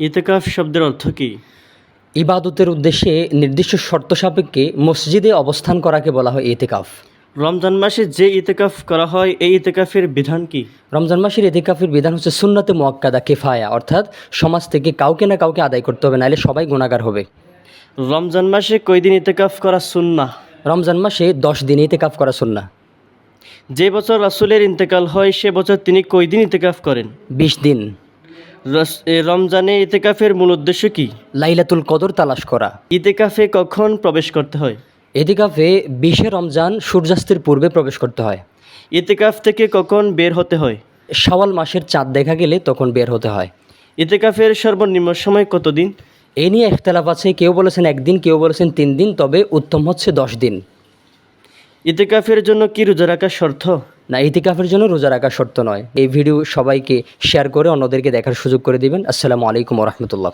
ইতেকাফ শব্দের অর্থ কী? ইবাদতের উদ্দেশ্যে নির্দিষ্ট শর্ত সাপেক্ষে মসজিদে অবস্থান করাকে বলা হয় ইতেকাফ। রমজান মাসে যে ইতেকাফ করা হয় এই ইতেকাফের বিধান কি? রমজান মাসের ইতেকাফের বিধান হচ্ছে সুন্নাতে মোয়াক্কাদা কেফায়া অর্থাৎ সমাজ থেকে কাউকে না কাউকে আদায় করতে হবে নাহলে সবাই গুণাগার হবে। রমজান মাসে কয়দিন ইতেকাফ করা সুন্না রমজান মাসে দশ দিন ইতেকাফ করা সুন্না যে বছর রাসূলের ইন্তেকাল হয় সে বছর তিনি কয়দিন ইতেকাফ করেন? বিশ দিন। রমজানে ইতেকাফের মূল উদ্দেশ্য কি? লাইলাতুল কদর তালাশ করা। ইতেকাফে কখন প্রবেশ করতে হয়? এতেকাফে বিশে রমজান সূর্যাস্তের পূর্বে প্রবেশ করতে হয়। ইতেকাফ থেকে কখন বের হতে হয়? শাওয়াল মাসের চাঁদ দেখা গেলে তখন বের হতে হয়। ইতেকাফের সর্বনিম্ন সময় কতদিন? এ নিয়ে একতলাফ আছে কেউ বলেছেন একদিন কেউ বলেছেন তিন দিন তবে উত্তম হচ্ছে দশ দিন। ইতেকাফের জন্য কি রোজা রাখা শর্ত? না, ইতিকাফের জন্য রোজা রাখা শর্ত নয়। এই ভিডিও সবাইকে শেয়ার করে অন্যদেরকে দেখার সুযোগ করে দিবেন। আসসালামু আলাইকুম রহমতুল্লাহ।